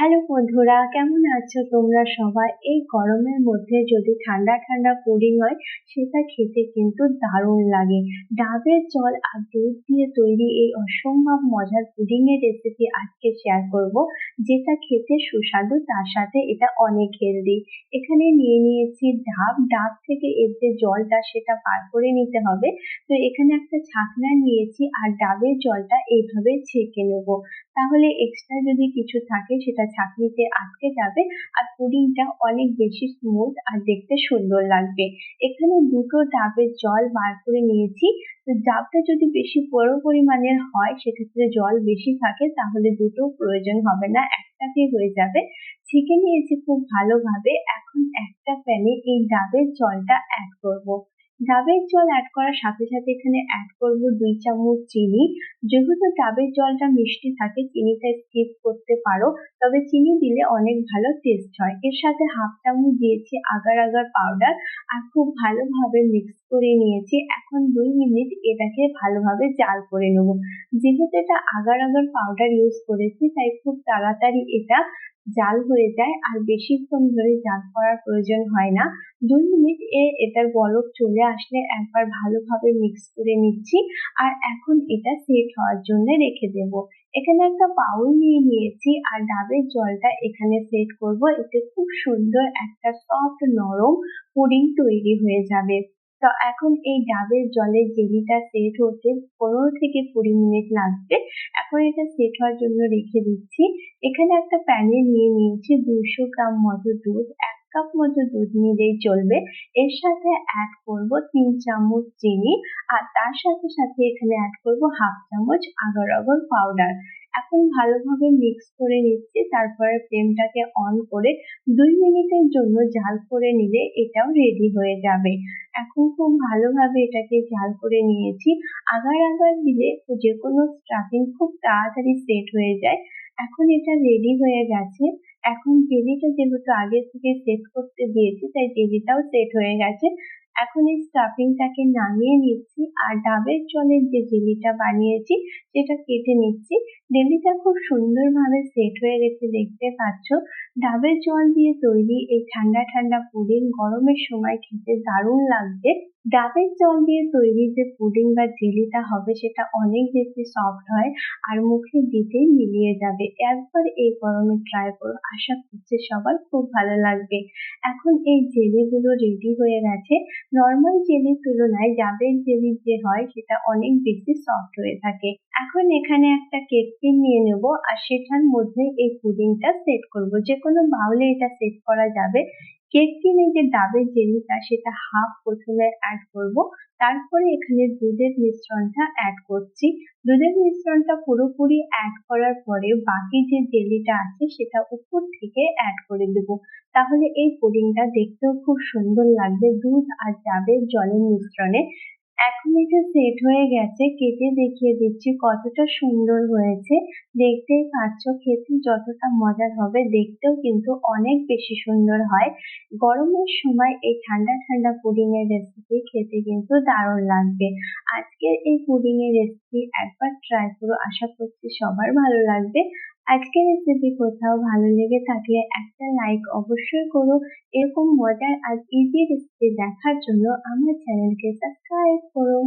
Hello বন্ধুরা, কেমন আছো? তোমরা সবাই? এই গরমের মধ্যে যদি ঠান্ডা ঠান্ডা পুডিং হয়, সেটা খেতে কিন্তু দারুণ লাগে। ডাবের জল আর দুধ দিয়ে তৈরি এই অসম্ভব মজার পুডিং এর রেসিপি আজকে শেয়ার করব, যেটা খেতে সুস্বাদু, তার সাথে এটা অনেক হেলদি এখানে নিয়ে নিয়েছি ডাব। ডাব থেকে এর যে জলটা, সেটা বার করে নিতে হবে। তো এখানে একটা ছাকনা নিয়েছি আর ডাবের জলটা এইভাবে ছেঁকে নেব। তাহলে এক্সট্রা যদি কিছু থাকে, সেটা ছাঁকনিতে আটকে যাবে আর পুডিংটা অনেক বেশি স্মুথ আর দেখতে সুন্দর লাগবে। এখানে দুটো ডাবের জল বার করে নিয়েছি। তো ডাবটা যদি বেশি বড় পরিমাণের হয়, সেক্ষেত্রে জল বেশি থাকে, তাহলে দুটো প্রয়োজন হবে না, একটাতেই হয়ে যাবে। ছেঁকে নিয়েছি খুব ভালোভাবে। এখন একটা প্যানে এই ডাবের জলটা অ্যাড করব। ডাবের জল অ্যাড করার সাথে সাথে এখানে অ্যাড করব দুই চামচ চিনি। যেহেতু ডাবের জলটা মিষ্টি থাকে, চিনিটা স্কিপ করতে পারো। তবে চিনি দিলে অনেক ভালো টেস্ট হয়। এর সাথে হাফ চামচ দিয়েছি আগার আগার পাউডার আর খুব ভালোভাবে মিক্স করে নিয়েছি। এখন দুই মিনিট এটাকে ভালোভাবে জাল করে নেব। যেহেতু এটা আগার আগার পাউডার ইউজ করেছি, তাই খুব তাড়াতাড়ি এটা জাল হয়ে যায় আর বেশিক্ষণ ধরে জাল করার প্রয়োজন হয় না। দুই মিনিট এ এটার বলক চলে আসলে একবার ভালোভাবে মিক্স করে নিচ্ছি আর এখন এটা সেট হওয়ার জন্য রেখে দেব। এখানে একটা পাউল নিয়ে নিয়েছি আর ডাবের জলটা এখানে সেট করব। এতে খুব সুন্দর একটা সফট নরম পুডিং তৈরি হয়ে যাবে। তো এখন এই ডাবের জলের জেলিটা সেট হতে পনেরো থেকে কুড়ি মিনিট লাগবে। এখন এটা সেট হওয়ার জন্য রেখে দিচ্ছি। এখানে একটা প্যানে নিয়ে নিয়েছি দুশো গ্রাম মতো দুধ, এক কাপ মতো দুধ নিলেই চলবে। এর সাথে অ্যাড করব তিন চামচ চিনি আর তার সাথে সাথে এখানে অ্যাড করব হাফ চামচ আগার আগর পাউডার এখন ভালোভাবে মিক্স করে নিচ্ছি, তারপরে ফ্লেমটাকে অন করে দুই মিনিটের জন্য জাল করে নিলে এটাও রেডি হয়ে যাবে। এখন খুব ভালোভাবে এটাকে জাল করে নিয়েছি। আগার আগার দিলে যে কোনো স্টাফিং খুব তাড়াতাড়ি সেট হয়ে যায়। এখন এটা রেডি হয়ে গেছে। এখন জেলিটা যেহেতু আগে থেকে সেট করতে দিয়েছি, তাই জেলিটাও সেট হয়ে গেছে। এখন এই স্টাফিংটাকে নামিয়ে নিচ্ছি আর ডাবের জলের যে জেলিটা বানিয়েছি, সেটা কেটে নিচ্ছি। জেলিটা খুব সুন্দরভাবে সেট হয়ে গেছে, দেখতে পাচ্ছ। ডাবের জল দিয়ে তৈরি এই ঠান্ডা ঠান্ডা পুডিং গরমের সময় খেতে দারুণ লাগবে। ডাবের জল দিয়ে তৈরি যে পুডিং বা জেলিটা হবে, সেটা অনেক বেশি সফট হয় আর মুখে দিতেই মিলিয়ে যাবে। একবার এই গরমে ট্রাই করো। আশা করছি সবার খুব ভালো লাগবে। এখন এই জেলিগুলো রেডি হয়ে গেছে। নর্মাল জেলির তুলনায় ডাবের জেলি যে হয়, সেটা অনেক বেশি সফট হয়ে থাকে। এখন এখানে একটা কেক টিন নিয়ে নেব আর সেটার মধ্যে এই পুডিংটা সেট করব। যে কোনো বাউলে এটা সেট করা যাবে। কেক যে ডাবের জেলিটা সেটা হাফ প্রথমে অ্যাড করব। তারপরে এখানে দুধের মিশ্রণটা অ্যাড করছি। দুধের মিশ্রণটা পুরোপুরি অ্যাড করার পরে বাকি যে জেলিটা আছে, সেটা উপর থেকে অ্যাড করে দেব। তাহলে এই পুডিংটা দেখতেও খুব সুন্দর লাগবে। দুধ আর ডাবের জলের মিশ্রণে। এখন এটা সেট হয়ে গেছে, কেটে দেখিয়ে দিচ্ছি কতটা সুন্দর হয়েছে। দেখতেই পাচ্ছ খেতে যতটা মজার হবে, দেখতেও কিন্তু অনেক বেশি সুন্দর হয়। গরমের সময় এই ঠান্ডা ঠান্ডা পুডিং এর রেসিপি খেতে কিন্তু দারুণ লাগবে। আজকের এই পুডিং এর রেসিপি একবার ট্রাই করো, আশা করছি সবার ভালো লাগবে। আজকের রেসিপি কোথাও ভালো লেগে থাকলে একটা লাইক অবশ্যই করো। এরকম মজার আর ইজি রেসিপি দেখার জন্য আমার চ্যানেলকে সাবস্ক্রাইব করো।